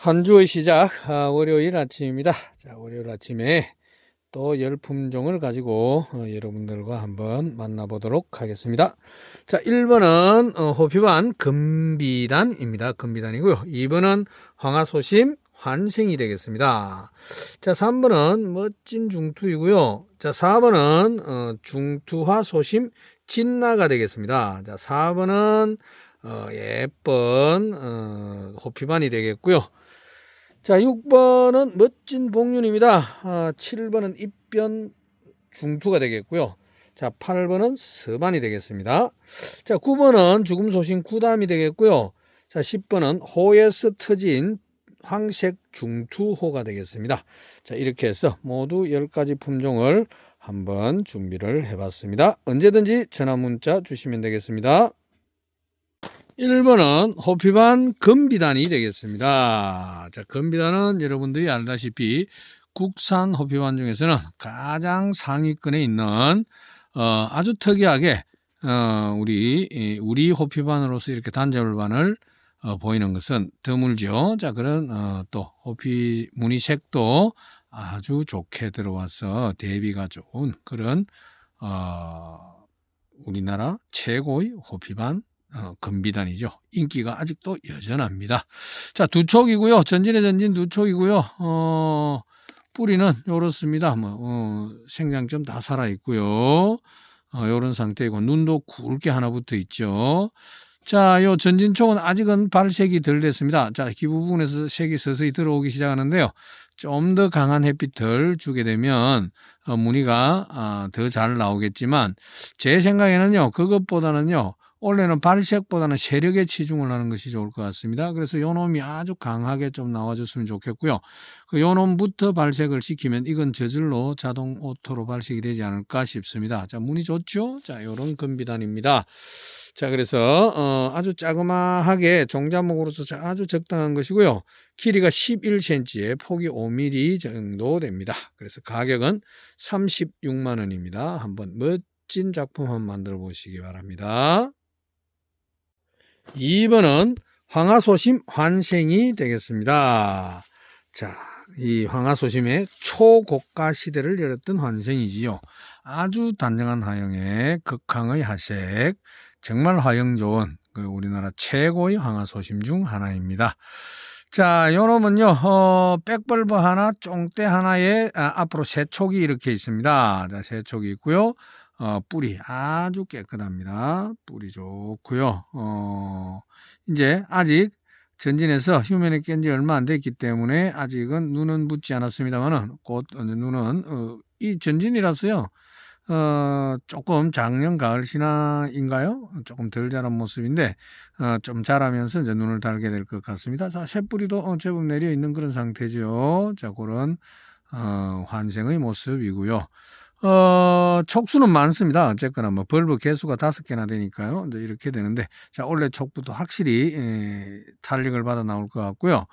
한 주의 시작, 아, 월요일 아침입니다. 자, 월요일 아침에 또 열품종을 가지고 어, 여러분들과 한번 만나보도록 하겠습니다. 자, 1번은 어, 호피반 금비단입니다. 금비단이고요. 2번은 황하소심 환생이 되겠습니다. 자, 3번은 멋진 중투이고요. 자, 4번은 어, 중투화 소심 진나가 되겠습니다. 자, 4번은 어, 예쁜 어, 호피반이 되겠고요. 자, 6번은 멋진 복륜입니다. 아, 7번은 입변 중투가 되겠고요. 자, 8번은 서반이 되겠습니다. 자, 9번은 죽음 소신 구담이 되겠고요. 자, 10번은 호에서 터진 황색 중투호가 되겠습니다. 자, 이렇게 해서 모두 10가지 품종을 한번 준비를 해봤습니다. 언제든지 전화 문자 주시면 되겠습니다. 1번은 호피반 금비단이 되겠습니다. 자, 금비단은 여러분들이 알다시피 국산 호피반 중에서는 가장 상위권에 있는 어, 아주 특이하게 어, 우리 이, 우리 호피반으로서 이렇게 단절반을 어, 보이는 것은 드물죠. 자, 그런 어, 또 호피 무늬색도 아주 좋게 들어와서 대비가 좋은 그런 어, 우리나라 최고의 호피반 어, 금비단이죠. 인기가 아직도 여전합니다. 자, 두 촉이고요. 전진의 전진 두 촉이고요. 어, 뿌리는 요렇습니다. 뭐, 어, 생장점 다 살아있고요. 어, 요런 상태이고, 눈도 굵게 하나 붙어 있죠. 자, 요 전진촉은 아직은 발색이 덜 됐습니다. 자, 기부 부분에서 색이 서서히 들어오기 시작하는데요. 좀 더 강한 햇빛을 주게 되면 어, 무늬가 아, 더 잘 나오겠지만 제 생각에는요 그것보다는요 원래는 발색보다는 세력에 치중을 하는 것이 좋을 것 같습니다. 그래서 요 놈이 아주 강하게 좀 나와줬으면 좋겠고요. 그 요 놈부터 발색을 시키면 이건 저절로 자동 오토로 발색이 되지 않을까 싶습니다. 자, 무늬 좋죠? 자, 요런 금비단입니다. 자, 그래서 어, 아주 자그마하게 종자목으로서 아주 적당한 것이고요. 길이가 11cm에 폭이 5mm 정도 됩니다. 그래서 가격은 36만 원입니다. 한번 멋진 작품 한번 만들어 보시기 바랍니다. 2번은 황하소심 환생이 되겠습니다. 자, 이 황하소심의 초고가 시대를 열었던 환생이지요. 아주 단정한 화형의 극황의 하색, 정말 화형 좋은 그 우리나라 최고의 황하소심 중 하나입니다. 자, 요 놈은요, 어, 백벌브 하나, 쫑대 하나에 아, 앞으로 세 촉이 이렇게 있습니다. 자, 세 촉이 있고요. 어, 뿌리 아주 깨끗합니다. 뿌리 좋고요. 어, 이제 아직 전진해서 휴면에 깬 지 얼마 안 됐기 때문에 아직은 눈은 붙지 않았습니다만은 곧 눈은 어, 이 전진이라서요. 어, 조금 작년 가을 신화인가요? 조금 덜 자란 모습인데, 어, 좀 자라면서 이제 눈을 달게 될 것 같습니다. 자, 새뿌리도 어, 제법 내려 있는 그런 상태죠. 자, 그런, 어, 환생의 모습이고요. 어, 촉수는 많습니다. 어쨌거나 뭐 벌브 개수가 다섯 개나 되니까요. 이제 이렇게 되는데, 자, 원래 촉부도 확실히, 에, 탄력을 받아 나올 것 같고요.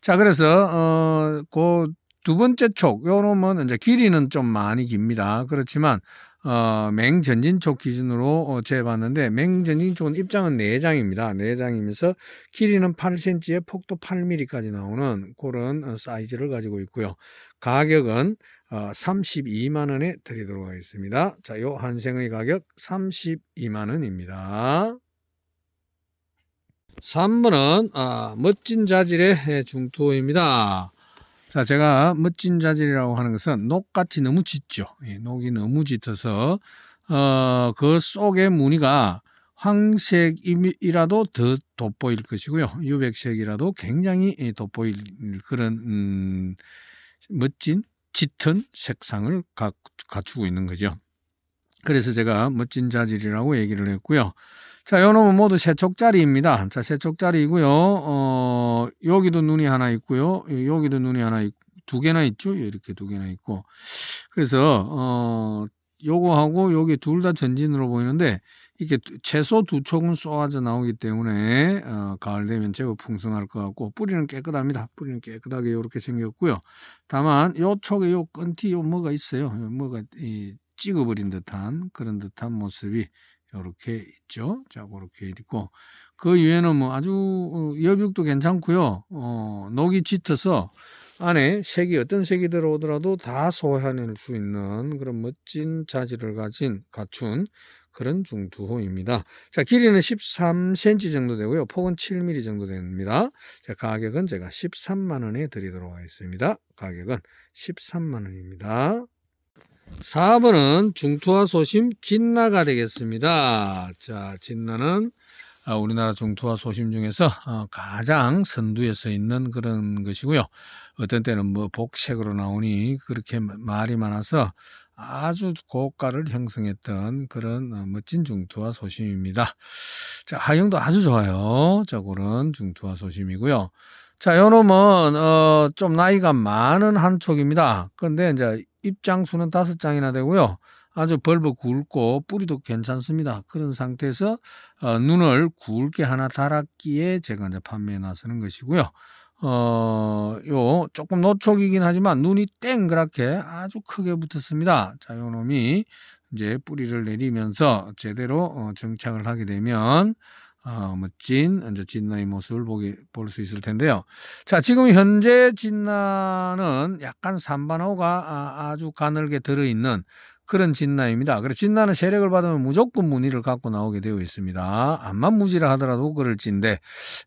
자, 그래서, 어, 그 두 번째 촉, 요 놈은 이제 길이는 좀 많이 깁니다. 그렇지만, 어, 맹전진촉 기준으로 어, 재봤는데, 맹전진촉은 입장은 4장입니다. 4장이면서 길이는 8cm에 폭도 8mm까지 나오는 그런 어, 사이즈를 가지고 있고요. 가격은 어, 32만 원에 드리도록 하겠습니다. 자, 요 한생의 가격 32만 원입니다. 3번은 아, 멋진 자질의 중투입니다. 자, 제가 멋진 자질이라고 하는 것은 녹같이 너무 짙죠. 예, 녹이 너무 짙어서 어, 그 속의 무늬가 황색이라도 더 돋보일 것이고요. 유백색이라도 굉장히 예, 돋보일 그런 음, 멋진 짙은 색상을 갖추고 있는 거죠. 그래서 제가 멋진 자질이라고 얘기를 했고요. 자, 요 놈은 모두 세촉짜리입니다. 자, 세촉짜리이고요. 어, 여기도 눈이 하나 있고요. 여기도 눈이 하나 있고, 두 개나 있죠. 이렇게 두 개나 있고. 그래서, 어, 요거하고 여기 둘다 전진으로 보이는데, 이게 채소 두 촉은 쏘아져 나오기 때문에, 어, 가을 되면 제법 풍성할 것 같고, 뿌리는 깨끗합니다. 뿌리는 깨끗하게 이렇게 생겼고요. 다만, 요 촉에 요 끈티 요 뭐가 있어요. 뭐가 이, 찍어버린 듯한 그런 듯한 모습이 요렇게 있죠. 자, 그렇게 있고 그 위에는 뭐 아주 어, 여육도 괜찮고요. 어, 녹이 짙어서 안에 색이 어떤 색이 들어오더라도 다 소화해낼 수 있는 그런 멋진 자질을 가진 갖춘 그런 중투호입니다. 자, 길이는 13cm 정도 되고요. 폭은 7mm 정도 됩니다. 자, 가격은 제가 13만 원에 드리도록 하겠습니다. 가격은 13만 원입니다. 4번은 중투화 소심 진나가 되겠습니다. 자, 진나는 아, 우리나라 중투화 소심 중에서 어, 가장 선두에 서 있는 그런 것이고요. 어떤 때는 뭐 복색으로 나오니 그렇게 말이 많아서 아주 고가를 형성했던 그런 어, 멋진 중투화 소심입니다. 자, 하형도 아주 좋아요. 자, 그런 중투화 소심이고요. 자, 요놈은 어, 좀 나이가 많은 한 촉입니다. 근데 이제 입장수는 다섯 장이나 되고요. 아주 벌버 굵고 뿌리도 괜찮습니다. 그런 상태에서 어, 눈을 굵게 하나 달았기에 제가 이제 판매해 나서는 것이고요. 어, 요 조금 노촉이긴 하지만 눈이 땡그랗게 아주 크게 붙었습니다. 자, 요 놈이 이제 뿌리를 내리면서 제대로 어, 정착을 하게 되면 어, 멋진 이제 진나의 모습을 보게 볼수 있을 텐데요. 자, 지금 현재 진나는 약간 산반호가 아, 아주 가늘게 들어 있는 그런 진나입니다. 그래서 진나는 세력을 받으면 무조건 무늬를 갖고 나오게 되어 있습니다. 암만 무지를 하더라도 그럴진데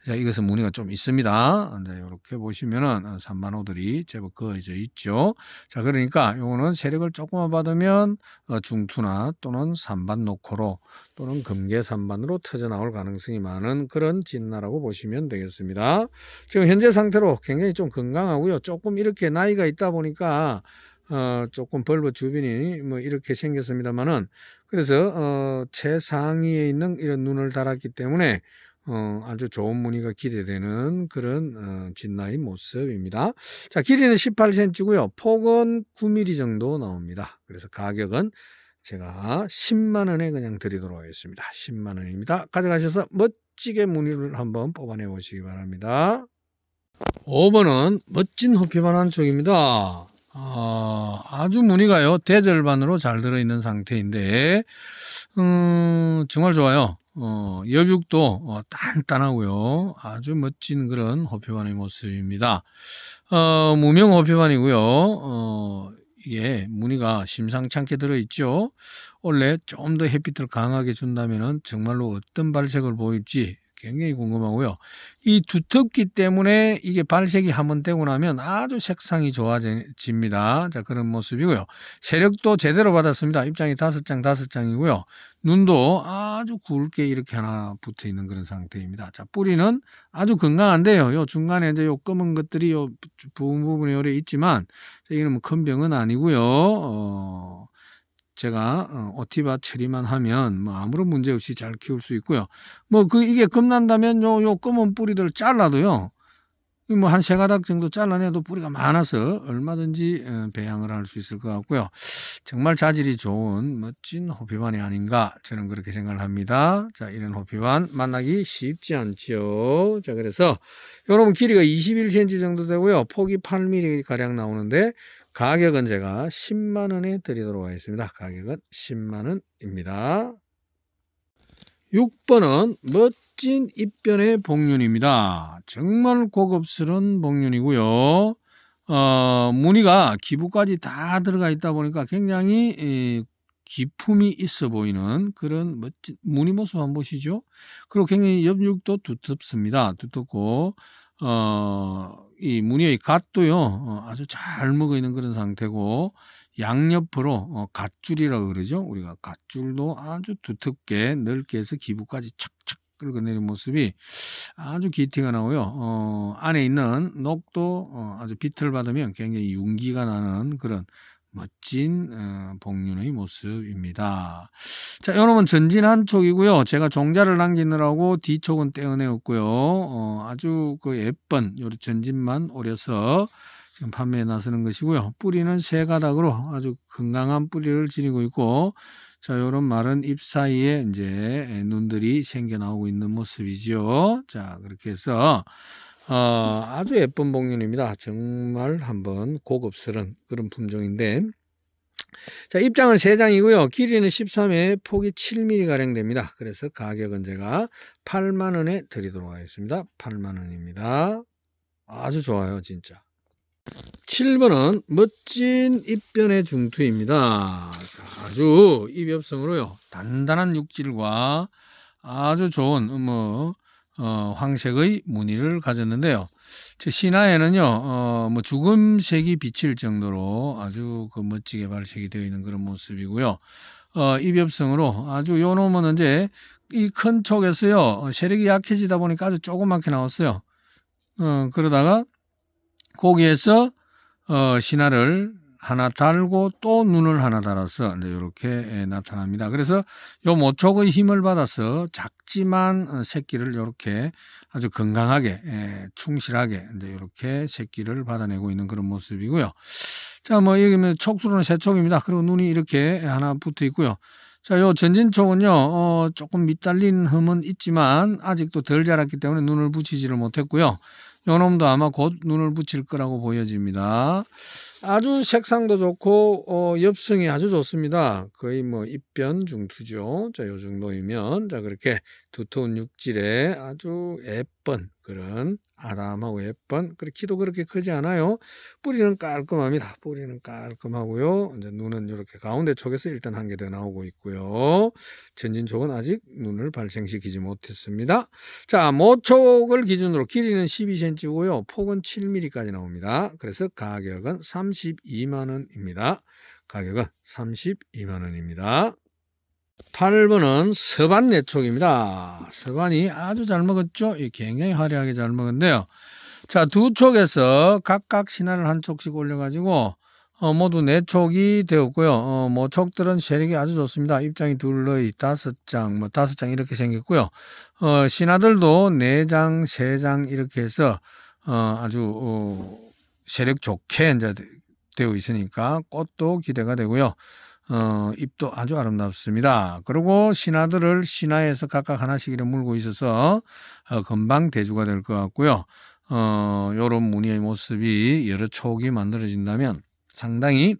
자, 이것은 무늬가 좀 있습니다. 이제 이렇게 보시면은 산반호들이 제법 그어져 있죠. 자, 그러니까 요거는 세력을 조금만 받으면 어, 중투나 또는 산반 노코로 또는 금계 산반으로 터져 나올 가능성이 많은 그런 진나라고 보시면 되겠습니다. 지금 현재 상태로 굉장히 좀 건강하고요. 조금 이렇게 나이가 있다 보니까 어, 조금 벌버 주변이 뭐 이렇게 생겼습니다만은 그래서 어, 최상위에 있는 이런 눈을 달았기 때문에 어, 아주 좋은 무늬가 기대되는 그런 어, 진나의 모습입니다. 자, 길이는 18cm고요. 폭은 9mm 정도 나옵니다. 그래서 가격은 제가 10만 원에 그냥 드리도록 하겠습니다. 10만 원입니다. 가져가셔서 멋지게 무늬를 한번 뽑아내 보시기 바랍니다. 5번은 멋진 호피만 한 쪽입니다. 어, 아주 무늬가요 대절반으로 잘 들어있는 상태인데 음, 정말 좋아요. 어, 여육도 어, 단단하고요. 아주 멋진 그런 호피반의 모습입니다. 어, 무명 호피반이고요. 어, 이게 무늬가 심상치 않게 들어있죠. 원래 좀 더 햇빛을 강하게 준다면 정말로 어떤 발색을 보일지 굉장히 궁금하고요. 이 두텁기 때문에 이게 발색이 한번 되고 나면 아주 색상이 좋아집니다. 자, 그런 모습이고요. 세력도 제대로 받았습니다. 입장이 다섯 장, 다섯 장이고요. 눈도 아주 굵게 이렇게 하나 붙어 있는 그런 상태입니다. 자, 뿌리는 아주 건강한데요. 요 중간에 이제 요 검은 것들이 요 부분 부분에 오래 있지만, 이거는 뭐 큰 병은 아니고요. 어, 제가 어, 오티바 처리만 하면 뭐 아무런 문제 없이 잘 키울 수 있고요. 뭐 그 이게 겁난다면 요, 요 검은 뿌리들 잘라도요. 뭐 한 세 가닥 정도 잘라내도 뿌리가 많아서 얼마든지 어, 배양을 할 수 있을 것 같고요. 정말 자질이 좋은 멋진 호피반이 아닌가 저는 그렇게 생각을 합니다. 자, 이런 호피반 만나기 쉽지 않지요. 자, 그래서 여러분 길이가 21cm 정도 되고요. 폭이 8mm 가량 나오는데 가격은 제가 10만 원에 드리도록 하겠습니다. 가격은 10만 원입니다. 6번은 멋진 입변의 복륜입니다. 정말 고급스러운 복륜이고요. 어, 무늬가 기부까지 다 들어가 있다 보니까 굉장히 에, 기품이 있어 보이는 그런 멋진 무늬 모습 한번 보시죠. 그리고 굉장히 옆육도 두텁습니다. 두텁고 어, 이 무늬의 갓도요 어, 아주 잘 먹어 있는 그런 상태고 양옆으로 어, 갓줄이라고 그러죠 우리가 갓줄도 아주 두텁게 넓게 해서 기부까지 착착 긁어내는 모습이 아주 기티가 나고요 어, 안에 있는 녹도 어, 아주 빛을 받으면 굉장히 윤기가 나는 그런 멋진 어, 복륜의 모습입니다. 자, 여러분 전진 한 촉이고요. 제가 종자를 남기느라고 뒤촉은 떼어내었고요. 어, 아주 그 예쁜 요 전진만 오려서 지금 판매에 나서는 것이고요. 뿌리는 세 가닥으로 아주 건강한 뿌리를 지니고 있고, 자, 요런 마른 잎 사이에 이제 눈들이 생겨 나오고 있는 모습이죠. 자, 그렇게 해서 어, 아주 예쁜 복륜입니다. 정말 한번 고급스러운 그런 품종인데 자, 입장은 3장이고요. 길이는 13에 폭이 7mm 가량 됩니다. 그래서 가격은 제가 8만 원에 드리도록 하겠습니다. 8만 원입니다. 아주 좋아요, 진짜. 7번은 멋진 입변의 중투입니다. 자, 아주 입엽성으로요. 단단한 육질과 아주 좋은 뭐 어, 황색의 무늬를 가졌는데요. 제 신화에는요, 어, 뭐 죽음색이 비칠 정도로 아주 그 멋지게 발색이 되어 있는 그런 모습이고요. 어, 입엽성으로 아주 요 놈은 이제 이 큰 촉에서요, 어, 세력이 약해지다 보니까 아주 조그맣게 나왔어요. 어, 그러다가 거기에서 어, 신화를 하나 달고 또 눈을 하나 달아서 이제 이렇게 나타납니다. 그래서 요 모촉의 힘을 받아서 작지만 어, 새끼를 이렇게 아주 건강하게 예, 충실하게 이제 이렇게 새끼를 받아내고 있는 그런 모습이고요. 자, 뭐 여기 뭐 촉수로는 세 촉입니다. 그리고 눈이 이렇게 하나 붙어 있고요. 자, 요 전진촉은요, 어, 조금 밑달린 흠은 있지만 아직도 덜 자랐기 때문에 눈을 붙이지를 못했고요. 요 놈도 아마 곧 눈을 붙일 거라고 보여집니다. 아주 색상도 좋고 어, 엽성이 아주 좋습니다. 거의 뭐 입변 중투죠. 자, 요 정도이면 자 그렇게 두터운 육질에 아주 예쁜 그런 아담하고 예쁜 그리고 키도 그렇게 크지 않아요. 뿌리는 깔끔합니다. 뿌리는 깔끔하고요. 이제 눈은 이렇게 가운데 쪽에서 일단 한 개 더 나오고 있고요. 전진 쪽은 아직 눈을 발생시키지 못했습니다. 자, 모촉을 기준으로 길이는 12cm고요. 폭은 7mm까지 나옵니다. 그래서 가격은 32만 원입니다. 가격은 32만 원입니다. 8번은 서반 내촉입니다. 서반이 아주 잘 먹었죠? 이 굉장히 화려하게 잘 먹었는데요. 자, 두 촉에서 각각 신화를 한 촉씩 올려가지고 어, 모두 네 촉이 되었고요. 어, 뭐 촉들은 세력이 아주 좋습니다. 입장이 둘의 다섯 장, 뭐 다섯 장 이렇게 생겼고요. 어, 신화들도 네 장, 세 장 이렇게 해서 어, 아주 어, 세력 좋게 이제 되어 있으니까 꽃도 기대가 되고요. 어, 입도 아주 아름답습니다. 그리고 신하들을 신하에서 각각 하나씩 이렇게 물고 있어서 어, 금방 대주가 될 것 같고요. 어, 요런 무늬의 모습이 여러 촉이 만들어진다면 상당히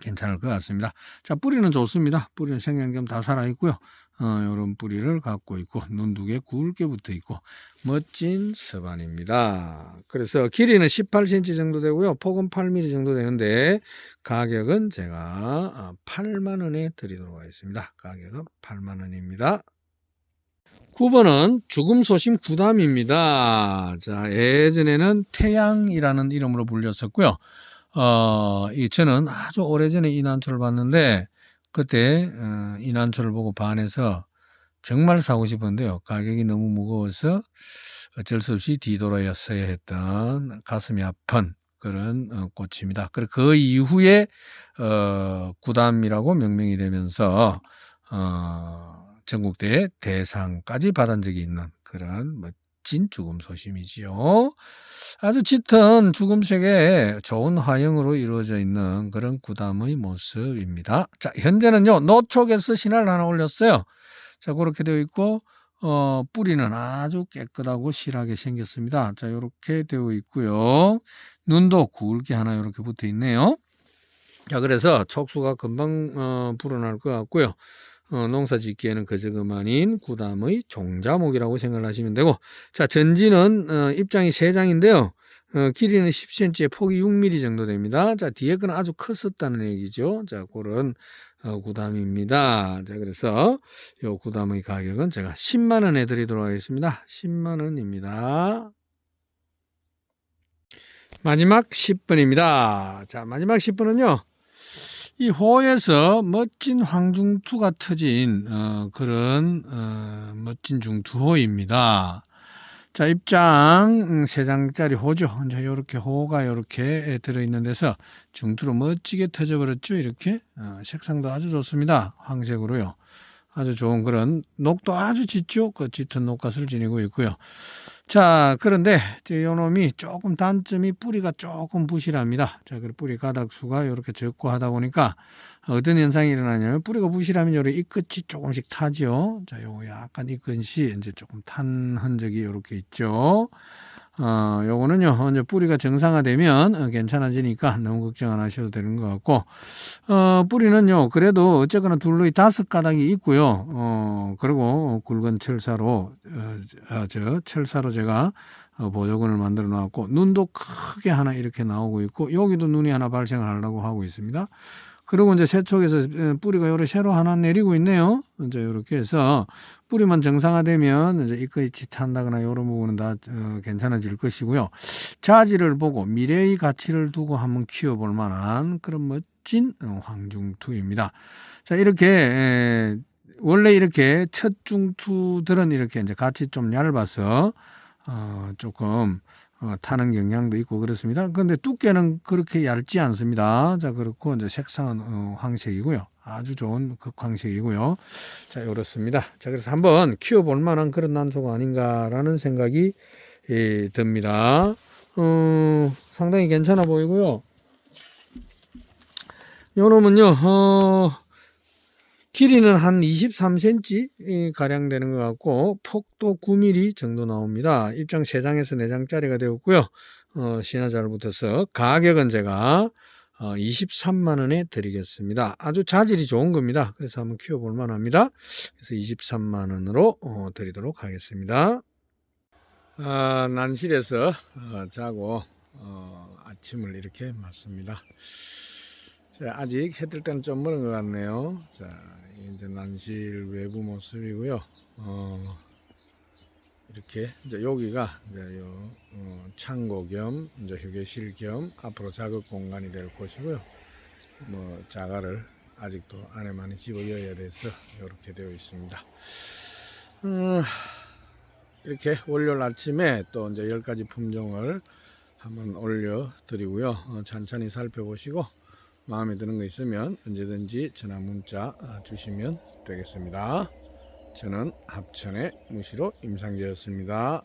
괜찮을 것 같습니다. 자, 뿌리는 좋습니다. 뿌리는 생양겸 다 살아있고요. 어, 요런 뿌리를 갖고 있고, 눈두개 굵게 붙어 있고, 멋진 서반입니다. 그래서 길이는 18cm 정도 되고요. 폭은 8mm 정도 되는데, 가격은 제가 8만 원에 드리도록 하겠습니다. 가격은 8만 원입니다. 9번은 죽음 소심 구담입니다. 자, 예전에는 태양이라는 이름으로 불렸었고요. 어, 이 저는 아주 오래전에 이 난초를 봤는데 그때 어, 이 난초를 보고 반해서 정말 사고 싶었는데요. 가격이 너무 무거워서 어쩔 수 없이 뒤돌아서야 했던 가슴이 아픈 그런 어, 꽃입니다. 그 이후에 어, 구담이라고 명명이 되면서 어, 전국대회 대상까지 받은 적이 있는 그런 멋진 죽음 소심이지요. 아주 짙은 죽음색의 좋은 화형으로 이루어져 있는 그런 구담의 모습입니다. 자, 현재는요, 노촉에서 신화를 하나 올렸어요. 자, 그렇게 되어 있고, 어, 뿌리는 아주 깨끗하고 실하게 생겼습니다. 자, 이렇게 되어 있고요. 눈도 굵게 하나 이렇게 붙어 있네요. 자, 그래서 촉수가 금방 어, 불어날 것 같고요. 어, 농사 짓기에는 그저 그만인 구담의 종자목이라고 생각을 하시면 되고 자 전지는 어, 입장이 3장인데요. 어, 길이는 10cm에 폭이 6mm 정도 됩니다. 자 뒤에 건 아주 컸었다는 얘기죠. 자 그런 어, 구담입니다. 자 그래서 이 구담의 가격은 제가 10만원에 드리도록 하겠습니다. 10만원입니다. 마지막 10번입니다. 자 마지막 10번은요 이 호에서 멋진 황중투가 터진 어, 그런 어, 멋진 중투호입니다. 자 입장 세 장짜리 호죠. 이제 이렇게 호가 이렇게 들어있는 데서 중투로 멋지게 터져버렸죠. 이렇게 어, 색상도 아주 좋습니다. 황색으로요. 아주 좋은 그런 녹도 아주 짙죠. 그 짙은 녹갓을 지니고 있고요. 자, 그런데 요 놈이 조금 단점이 뿌리가 조금 부실합니다. 자, 그 뿌리 가닥 수가 이렇게 적고 하다 보니까 어떤 현상이 일어나냐면 뿌리가 부실하면 요래 이 끝이 조금씩 타죠. 자, 요 약간 이 끝이 이제 조금 탄 흔적이 이렇게 있죠. 어, 요거는요, 이제 뿌리가 정상화되면 어, 괜찮아지니까 너무 걱정 안 하셔도 되는 것 같고, 어, 뿌리는요, 그래도 어쨌거나 둘러이 다섯 가닥이 있고요, 어, 그리고 굵은 철사로, 어, 어, 저, 철사로 제가 어, 보조근을 만들어 놨고, 눈도 크게 하나 이렇게 나오고 있고, 여기도 눈이 하나 발생하려고 하고 있습니다. 그리고 이제 세척에서 에, 뿌리가 요래 새로 하나 내리고 있네요. 이제 이렇게 해서 뿌리만 정상화되면 이제 이거이 짓한다거나 이런 부분은 다 어, 괜찮아질 것이고요. 자지를 보고 미래의 가치를 두고 한번 키워볼 만한 그런 멋진 어, 황중투입니다. 자 이렇게 에, 원래 이렇게 첫 중투들은 이렇게 이제 같이 좀 얇아서 어, 조금 어, 타는 경향도 있고 그렇습니다. 그런데 두께는 그렇게 얇지 않습니다. 자, 그렇고 이제 색상은 어, 황색이고요. 아주 좋은 극황색이고요. 자, 이렇습니다. 자, 그래서 한번 키워볼 만한 그런 난소가 아닌가라는 생각이 예, 듭니다. 어, 상당히 괜찮아 보이고요. 요 놈은요, 어, 길이는 한 23cm 가량 되는 것 같고 폭도 9mm 정도 나옵니다. 입장 3장에서 4장짜리가 되었고요. 어, 신화자를 붙어서 가격은 제가 어, 23만 원에 드리겠습니다. 아주 자질이 좋은 겁니다. 그래서 한번 키워볼 만합니다. 그래서 23만 원으로 어, 드리도록 하겠습니다. 아, 난실에서 어, 자고 어, 아침을 이렇게 맞습니다. 자, 아직 해뜰 때는 좀 멀은 것 같네요. 자, 이제 난실 외부 모습이고요. 어, 이렇게 이제 여기가 이제 요 어, 창고 겸 이제 휴게실 겸 앞으로 작업 공간이 될 곳이고요. 뭐 자갈을 아직도 안에 많이 집어여야 돼서 이렇게 되어 있습니다. 음, 이렇게 월요일 아침에 또 이제 열 가지 품종을 한번 올려 드리고요. 어, 천천히 살펴보시고 마음에 드는 거 있으면 언제든지 전화 문자 아, 주시면 되겠습니다. 저는 합천의 무시로 임상재였습니다.